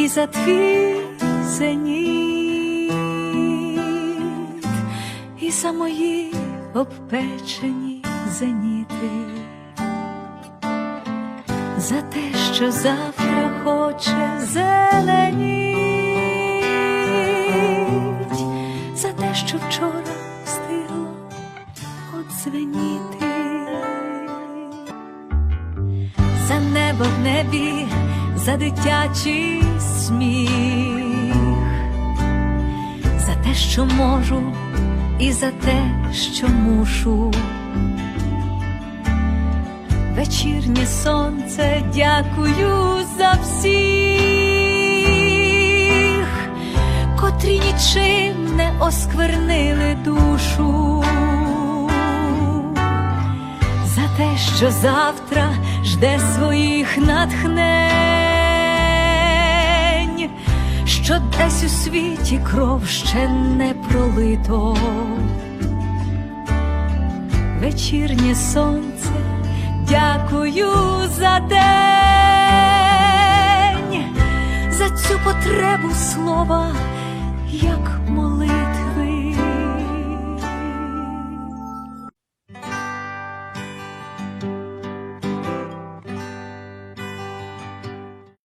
і за твій зеніт, і за мої обпечені зеніти, за те, що завтра хоче зеленіть, за те, що вчора встигло одзвеніти. За небо в небі, за дитячий що можу, і за те, що мушу. Вечірнє сонце, дякую за всіх, котрі нічим не осквернили душу за те, що завтра жде своїх натхнень, десь у світі кров ще не пролито. Вечірнє сонце, дякую за день, за цю потребу слова, як